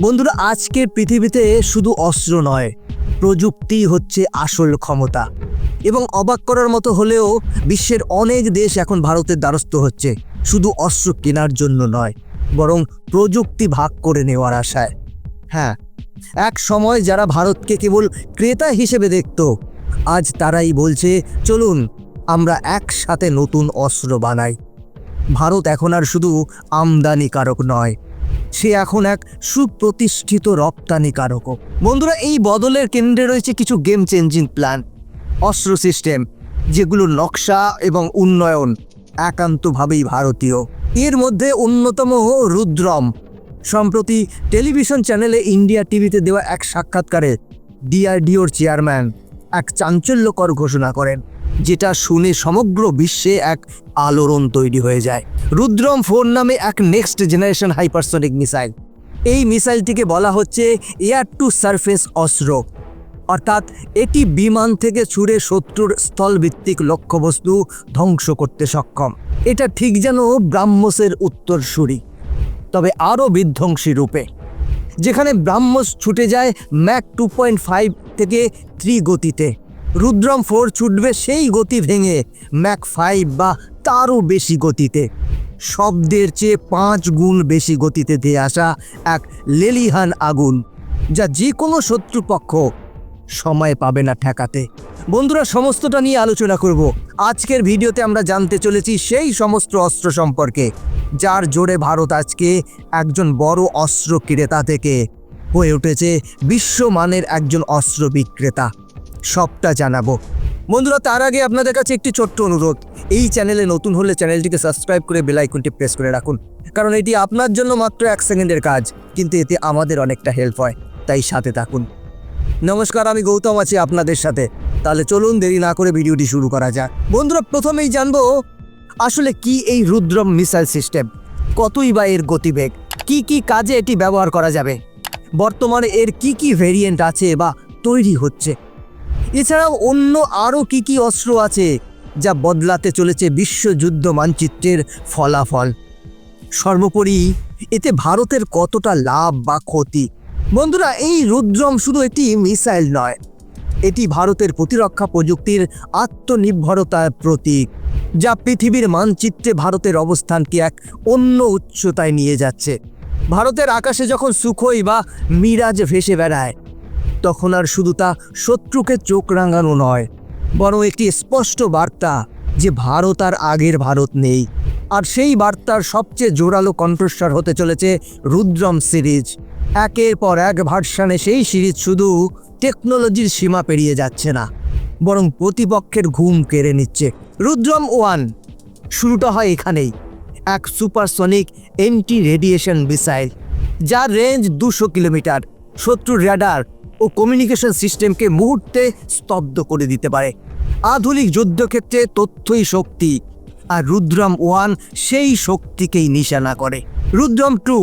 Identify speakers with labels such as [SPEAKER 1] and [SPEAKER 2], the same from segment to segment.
[SPEAKER 1] বন্ধুরা, আজকের পৃথিবীতে শুধু অস্ত্র নয়, প্রযুক্তি হচ্ছে আসল ক্ষমতা। এবং অবাক করার মতো হলেও বিশ্বের অনেক দেশ এখন ভারতের দ্বারস্থ হচ্ছে, শুধু অস্ত্র কেনার জন্য নয়, বরং প্রযুক্তি ভাগ করে নেওয়ার আশায়। হ্যাঁ এক সময় যারা ভারতকে কেবল ক্রেতা হিসেবে দেখত, আজ তারাই বলছে, চলুন, আমরা একসাথে নতুন অস্ত্র বানাই। ভারত এখন আর শুধু আমদানিকারক নয় সে এখন এক সুপ্রতিষ্ঠিত রপ্তানিকারকও। বন্ধুরা, এই বদলের কেন্দ্রে রয়েছে কিছু গেম চেঞ্জিং প্ল্যান অস্ত্র সিস্টেম যেগুলো নকশা এবং উন্নয়ন একান্তভাবেই ভারতীয়। এর মধ্যে অন্যতম রুদ্রম। সম্প্রতি টেলিভিশন চ্যানেলে ইন্ডিয়া টিভিতে দেওয়া এক সাক্ষাৎকারে ডিআরডিওর চেয়ারম্যান এক চাঞ্চল্যকর ঘোষণা করেন। যেটা শুনে সমগ্র বিশ্বে এক আলোড়ন তৈরি হয়ে যায়। রুদ্রম ফোর নামে এক নেক্সট জেনারেশন হাইপারসনিক মিসাইল এই মিসাইলটিকে বলা হচ্ছে এয়ার টু সারফেস অস্ত্র। অর্থাৎ এটি বিমান থেকে ছুড়ে শত্রুর স্থলভিত্তিক লক্ষ্যবস্তু ধ্বংস করতে সক্ষম। এটা ঠিক যেন ব্রাহ্মসের উত্তরসূরি। তবে আরও বিধ্বংসী রূপে। যেখানে ব্রাহ্মস ছুটে যায় ম্যাক টু পয়েন্ট ফাইভ থেকে থ্রি গতিতে রুদ্রম ফোর ছুটবে সেই গতি ভেঙে, ম্যাক ফাইভ বা তারও বেশি গতিতে। শব্দের চেয়ে পাঁচ গুণ বেশি গতিতে দিয়ে আসা এক লেলিহান আগুন, যা যে কোনো শত্রুপক্ষ সময় পাবে না ঠেকাতে। বন্ধুরা, সমস্তটা নিয়ে আলোচনা করব। আজকের ভিডিওতে আমরা জানতে চলেছি সেই সমস্ত অস্ত্র সম্পর্কে, যার জোরে ভারত আজকে একজন বড় অস্ত্র ক্রেতা থেকে হয়ে উঠেছে, বিশ্বমানের একজন অস্ত্র বিক্রেতা। সবটা জানাব। বন্ধুরা, তার আগে আপনাদের কাছে একটি ছোট্ট অনুরোধ। এই চ্যানেলে নতুন হলে চ্যানেলটিকে সাবস্ক্রাইব করে বেল আইকনটি প্রেস করে রাখুন। কারণ এটি আপনার জন্য মাত্র এক সেকেন্ডের কাজ, কিন্তু এতে আমাদের অনেকটা হেল্প হয়। তাই সাথে থাকুন। নমস্কার, আমি গৌতম আছি আপনাদের সাথে। তাহলে চলুন দেরি না করে ভিডিওটি শুরু করা যাক। বন্ধুরা, প্রথমেই জানব, আসলে কি এই রুদ্রম মিসাইল সিস্টেম? কতই বা এর গতিবেগ? কি কি কাজে এটি ব্যবহার করা যাবে? বর্তমানে এর কি কি ভেরিয়েন্ট আছে বা তৈরি হচ্ছে? এছাড়াও অন্য আরও কি কি অস্ত্র আছে যা বদলাতে চলেছে বিশ্বযুদ্ধ মানচিত্রের ফলাফল? সর্বোপরি এতে ভারতের কতটা লাভ বা ক্ষতি? বন্ধুরা, এই রুদ্রম শুধু একটি মিসাইল নয়, এটি ভারতের প্রতিরক্ষা প্রযুক্তির আত্মনির্ভরতার প্রতীক, যা পৃথিবীর মানচিত্রে ভারতের অবস্থানকে এক অন্য উচ্চতায় নিয়ে যাচ্ছে। ভারতের আকাশে যখন সুখই বা মিরাজ ভেসে বেড়ায় তখন আর শুধু তা শত্রুকে চোখ রাঙানো নয়, বরং একটি স্পষ্ট বার্তা যে ভারত আর আগের ভারত নেই। আর সেই বার্তার সবচেয়ে জোরালো কণ্ঠস্বর হতে চলেছে রুদ্রম সিরিজ। একের পর এক ভার্সানে সেই সিরিজ শুধু টেকনোলজির সীমা পেরিয়ে যাচ্ছে না, বরং প্রতিপক্ষের ঘুম কেড়ে নিচ্ছে। রুদ্রম ওয়ান, শুরুটা হয় এখানেই। এক সুপারসনিক এন্টি রেডিয়েশন মিসাইল, যার রেঞ্জ দুশো কিলোমিটার, শত্রুর র্যাডার ও কমিউনিকেশন সিস্টেমকে মুহূর্তে স্তব্ধ করে দিতে পারে। আধুনিক যুদ্ধক্ষেত্রে তথ্যই শক্তি, আর রুদ্রম ওয়ান সেই শক্তিকেই নিশানা করে। রুদ্রম টু,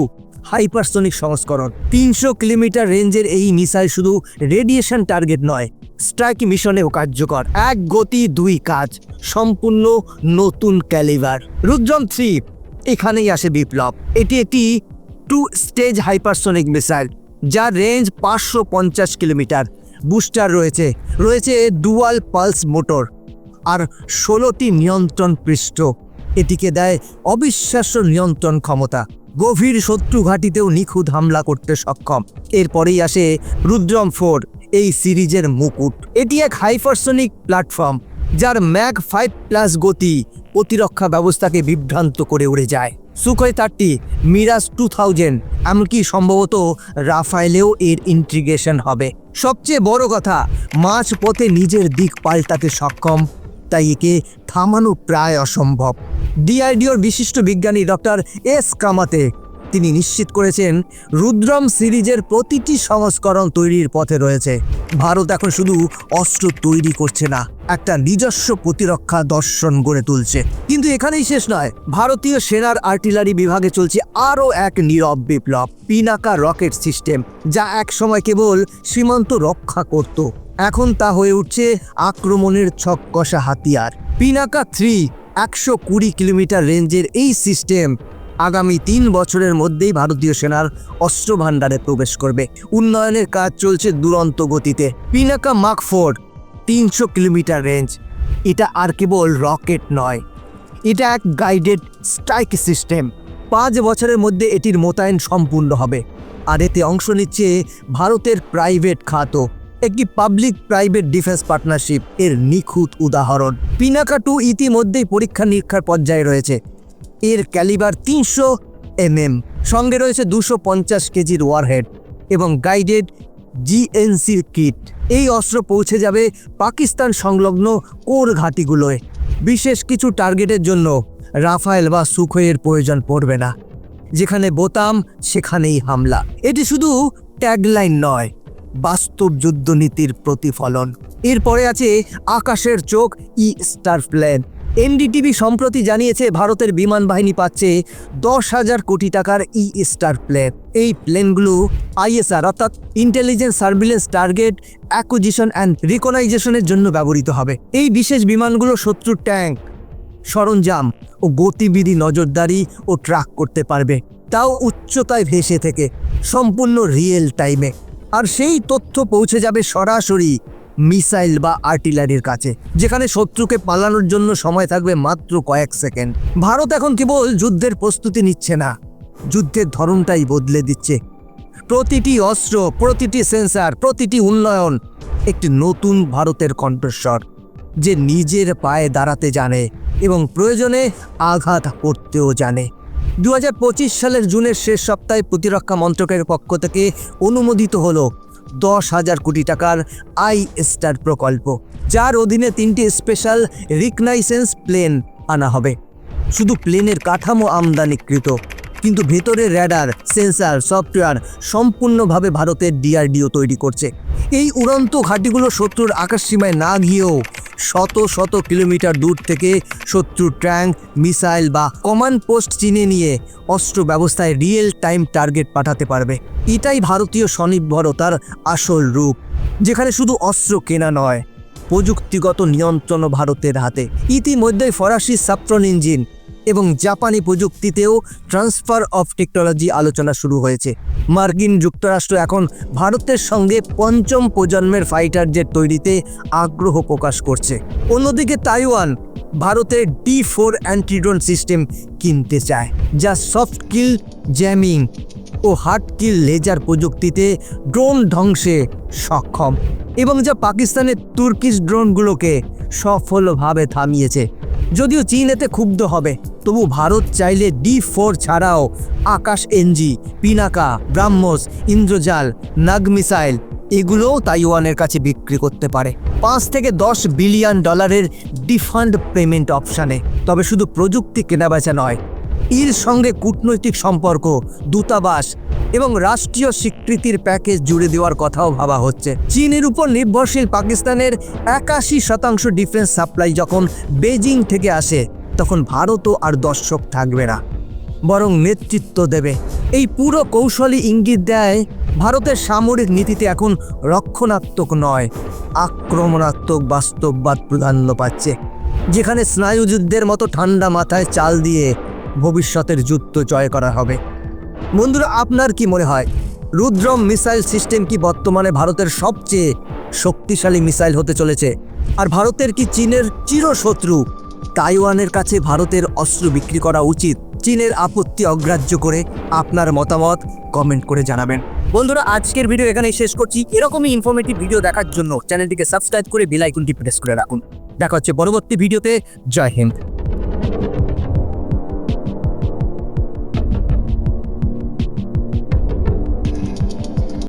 [SPEAKER 1] হাইপারসনিক সংস্করণ। তিনশো কিলোমিটার রেঞ্জের এই মিসাইল শুধু রেডিয়েশন টার্গেট নয়, স্ট্রাইক মিশনেও কার্যকর। এক গতি, দুই কাজ, সম্পূর্ণ নতুন ক্যালিভার। রুদ্রম থ্রি, এখানেই আসে বিপ্লব। এটি একটি টু স্টেজ হাইপারসনিক মিসাইল যার রেঞ্জ পাঁচশো পঞ্চাশ কিলোমিটার। বুস্টার রয়েছে। রয়েছে ডুয়াল পালস মোটর আর ষোলোটি নিয়ন্ত্রণ পৃষ্ঠ। এটিকে দেয় অবিশ্বাস্য নিয়ন্ত্রণ ক্ষমতা। গভীর শত্রু ঘাঁটিতেও নিখুঁত হামলা করতে সক্ষম। এরপরেই আসে রুদ্রম ফোর, এই সিরিজের মুকুট। এটি এক হাইপারসনিক প্ল্যাটফর্ম, যার ম্যাক ফাইভ প্লাস গতি প্রতিরক্ষা ব্যবস্থাকে বিভ্রান্ত করে উড়ে যায়। Sukhoi thirty Mirage two thousand এমনকি সম্ভবত রাফায়েলেও এর ইন্টিগ্রেশন হবে। সবচেয়ে বড় কথা মাছ পথে নিজের দিক পাল্টাতে সক্ষম, তাই একে থামানো প্রায় অসম্ভব। ডিআইডিওর বিশিষ্ট বিজ্ঞানী ডক্টর এস কামাতে তিনি নিশ্চিত করেছেন রুদ্রম সিরিজের প্রতিটি সংস্করণ তৈরির পথে রয়েছে। ভারত এখন শুধু অস্ত্র তৈরি করছে না, একটা নিজস্ব প্রতিরক্ষা দর্শন গড়ে তুলছে। কিন্তু এখানেই শেষ নয়, ভারতীয় সেনার আর্টিলারি বিভাগে চলছে আরও এক নীরব বিপ্লব, পিনাকা রকেট সিস্টেম, যা এক সময় কেবল সীমান্ত রক্ষা করত। এখন তা হয়ে উঠছে আক্রমণের ছক কষা হাতিয়ার। পিনাকা থ্রি, একশো কুড়ি কিলোমিটার রেঞ্জের এই সিস্টেম আগামী তিন বছরের মধ্যেই ভারতীয় সেনার অস্ত্র ভাণ্ডারে প্রবেশ করবে। উন্নয়নের কাজ চলছে দুরন্ত গতিতে। পিনাকা মার্ক ফোর তিনশো কিলোমিটার রেঞ্জ। এটা আর কেবল রকেট নয়, এটা এক গাইডেড স্ট্রাইক সিস্টেম। পাঁচ বছরের মধ্যে এটির মোতায়েন সম্পূর্ণ হবে। আর এতে অংশ নিচ্ছে ভারতের প্রাইভেট খাতও, একটি পাবলিক প্রাইভেট ডিফেন্স পার্টনারশিপ। এর নিখুঁত উদাহরণ, পিনাকা টু ইতিমধ্যেই পরীক্ষা নিরীক্ষার পর্যায়ে রয়েছে। এর ক্যালিবার তিনশো এমএম। সঙ্গে রয়েছে দুশো পঞ্চাশ কেজির ওয়ারহেড এবং গাইডেড জিএনসির কিট এই অস্ত্র পৌঁছে যাবে পাকিস্তান সংলগ্ন কোর ঘাঁটিগুলোয়। বিশেষ কিছু টার্গেটের জন্য রাফায়েল বা সুখইয়ের প্রয়োজন পড়বে না। যেখানে বোতাম, সেখানেই হামলা। এটি শুধু ট্যাগলাইন নয়, বাস্তব যুদ্ধনীতির প্রতিফলন। এরপরে আছে আকাশের চোখ ই স্টার প্লেন এনডিটিভি সম্প্রতি জানিয়েছে ভারতের বিমান বাহিনী পাচ্ছে দশ হাজার কোটি টাকার ই স্টার প্লেন। এই প্লেনগুলো আইএসআর, অর্থাৎ intelligence surveillance target acquisition and রিকনাইজেশনের জন্য ব্যবহৃত হবে। এই বিশেষ বিমানগুলো শত্রুর ট্যাঙ্ক, সরঞ্জাম ও গতিবিধি নজরদারি ও ট্র্যাক করতে পারবে। তাও উচ্চতায় ভেসে থেকে, সম্পূর্ণ রিয়েল টাইমে আর সেই তথ্য পৌঁছে যাবে সরাসরি মিসাইল বা আর্টিলারির কাছে, যেখানে শত্রুকে পালানোর জন্য সময় থাকবে মাত্র কয়েক সেকেন্ড। ভারত এখন কেবল যুদ্ধের প্রস্তুতি নিচ্ছে না। যুদ্ধের ধরনটাই বদলে দিচ্ছে। প্রতিটি অস্ত্র, প্রতিটি সেন্সার, প্রতিটি উন্নয়ন একটি নতুন ভারতের কণ্ঠস্বর, যে নিজের পায়ে দাঁড়াতে জানে এবং প্রয়োজনে আঘাত করতেও জানে। দু হাজার পঁচিশ সালের জুনের শেষ সপ্তাহে প্রতিরক্ষা মন্ত্রকের পক্ষ থেকে অনুমোদিত হলো দশ হাজার কোটি টাকার আই স্টার প্রকল্প, যার অধীনে তিনটি স্পেশাল রিকনাইসেন্স প্লেন আনা হবে। শুধু প্লেনের কাঠামো আমদানিকৃত, কিন্তু ভেতরে র্যাডার, সেন্সার, সফটওয়্যার সম্পূর্ণভাবে ভারতের ডিআরডিও তৈরি করছে। এই উড়ন্ত ঘাটিগুলো শত্রুর আকাশসীমায় না গিয়েও শত শত কিলোমিটার দূর থেকে শত্রু ট্যাঙ্ক, মিসাইল বা কমান্ড পোস্ট চিনে নিয়ে অস্ত্র ব্যবস্থায় রিয়েল টাইম টার্গেট পাঠাতে পারবে। এটাই ভারতীয় স্বনির্ভরতার আসল রূপ, যেখানে শুধু অস্ত্র কেনা নয়, প্রযুক্তিগত নিয়ন্ত্রণ ভারতের হাতে। ইতিমধ্যেই ফরাসি সাপ্রন ইঞ্জিন এবং জাপানি প্রযুক্তিতেও ট্রান্সফার অফ টেকনোলজি আলোচনা শুরু হয়েছে। মার্কিন যুক্তরাষ্ট্র এখন ভারতের সঙ্গে পঞ্চম প্রজন্মের ফাইটার জেট তৈরিতে আগ্রহ প্রকাশ করছে। অন্যদিকে তাইওয়ান ভারতের ডি ফোর অ্যান্টিড্রোন সিস্টেম কিনতে চায়, যা সফট কিল জ্যামিং ও হার্ড কিল লেজার প্রযুক্তিতে ড্রোন ধ্বংসে সক্ষম এবং যা পাকিস্তানের তুর্কিশ ড্রোনগুলোকে সফলভাবে থামিয়েছে। যদিও চীন এতে ক্ষুব্ধ হবে, তবু ভারত চাইলে ডি ফোর ছাড়াও আকাশ এনজি, পিনাকা, ব্রাহ্মস, ইন্দ্রজাল, নাগ মিসাইল এগুলোও তাইওয়ানের কাছে বিক্রি করতে পারে। পাঁচ থেকে দশ বিলিয়ন ডলারের ডিফান্ড পেমেন্ট অপশানে, তবে শুধু প্রযুক্তি কেনাবেচা নয় এর সঙ্গে কূটনৈতিক সম্পর্ক, দূতাবাস এবং রাষ্ট্রীয় স্বীকৃতির প্যাকেজ জুড়ে দেওয়ার কথাও ভাবা হচ্ছে। চীনের উপর নির্ভরশীল পাকিস্তানের একাশি শতাংশ ডিফেন্স সাপ্লাই যখন বেজিং থেকে আসে, তখন ভারতও আর দর্শক থাকবে না, বরং নেতৃত্ব দেবে। এই পুরো কৌশলী ইঙ্গিত দেয়, ভারতের সামরিক নীতিতে এখন রক্ষণাত্মক নয়, আক্রমণাত্মক বাস্তববাদ প্রাধান্য পাচ্ছে, যেখানে স্নায়ুযুদ্ধের মতো ঠান্ডা মাথায় চাল দিয়ে ভবিষ্যতের যুদ্ধ জয় করা হবে। বন্ধুরা, আপনার কি মনে হয়, রুদ্রম মিসাইল সিস্টেম কি বর্তমানে ভারতের সবচেয়ে শক্তিশালী মিসাইল হতে চলেছে? আর ভারতের কি চীনের চিরশত্রু? তাইওয়ানের কাছে ভারতের অস্ত্র বিক্রি করা উচিত? চীনের আপত্তি অগ্রাহ্য করে আপনার মতামত কমেন্ট করে জানাবেন। বন্ধুরা, আজকের ভিডিও এখানেই শেষ করছি। এরকমই ইনফরমেটিভ ভিডিও দেখার জন্য চ্যানেলটিকে সাবস্ক্রাইব করে বেল আইকনটি প্রেস করে রাখুন। দেখা হচ্ছে পরবর্তী ভিডিওতে। জয় হিন্দ।